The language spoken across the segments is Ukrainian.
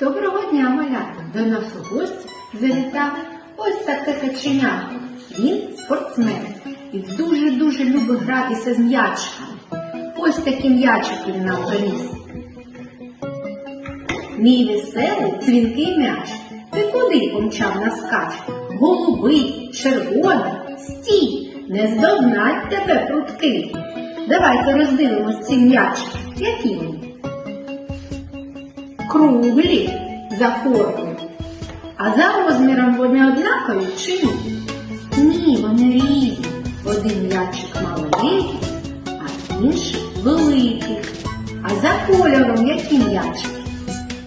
Доброго дня, малята! До нас у гості завітав ось таке каченятко. Він спортсмен і дуже-дуже любить гратися з м'ячиками. Ось такі м'ячики він нам приніс. Мій веселий дзвінкий м'яч. Ти куди помчав на скач? Голубий, червоний, стій, не здогнать тебе прудкий. Давайте роздивимось ці м'ячики. Які вони? Круглі за формою. А за розміром вони однакові чи ні? Ні, вони різні. Один м'ячик маленький, а інший великий. А за кольором який м'ячик?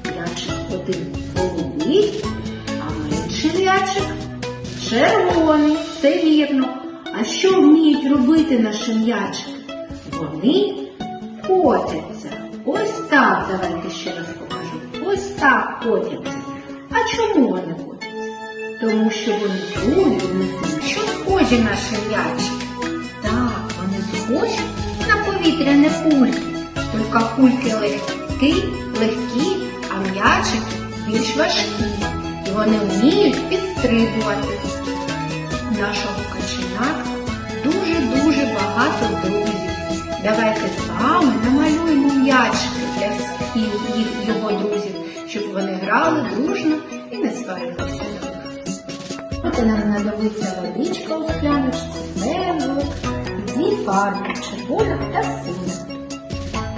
М'ячик один голубий, а менший м'ячик червоний. Це вірно. А що вміють робити наші м'ячики? Вони котяться. Ось так, давайте ще раз покажу. Ось так котяться. А чому вони котяться? Тому що вони вони що схожі наші м'ячики. Так, вони схожі на повітряні кульки. Тільки кульки легкі, легкі, а м'ячики більш важкі. І вони вміють підстрибувати. Нашого каченятка дуже-дуже багато друзів. Давайте з вами намалюємо м'ячики для всіх їх- вони грали дружно і не сварилися. От і нам знадобиться водичка у скляночці, пензлик, дві фарби, червона та синя.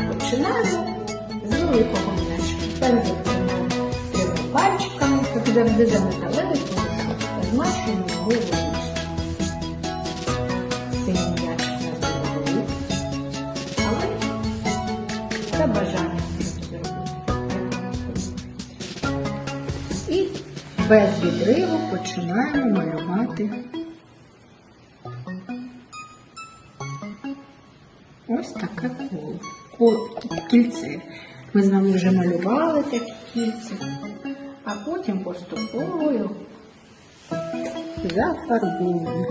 Починаємо з великого. Пензлик тримаємо трьома пальчиками, як завжди за металевий порошок, та змащуємо його у водичці. Синій м'ячик буде великий, але за бажанням без відриву починаємо малювати ось таке коло. Коло- кільце. Ми з вами вже малювали такі кільця, а потім поступово зафарбуємо.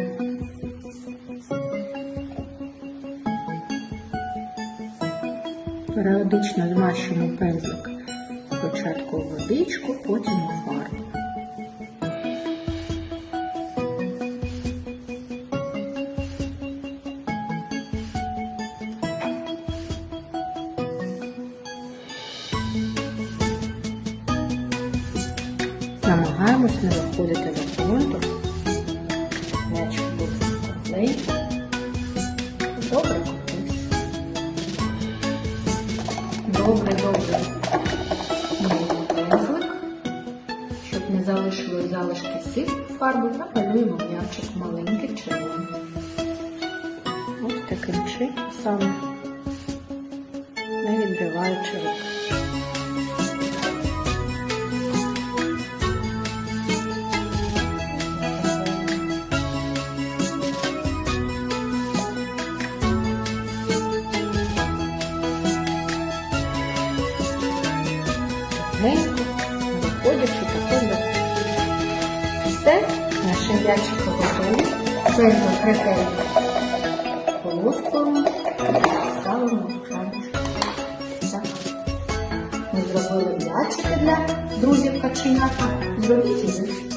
Періодично змащуємо пензлик спочатку у водичку, потім у фарбу. Намагаємось не виходити за контур. Був пухленький. Добре купився. Добре, добре. Пензлик, щоб не залишилось залишки ситої фарби, намалюємо м'ячик маленький червоний. Ось таким чином саме, не відриваючи рук. Генько, виходячи таким Все, наші м'ячики готові. Пензлик ретельно полоскуємо, ставимо в. Так. Ми зробили м'ячики для друзів каченята. Зробіть і ви.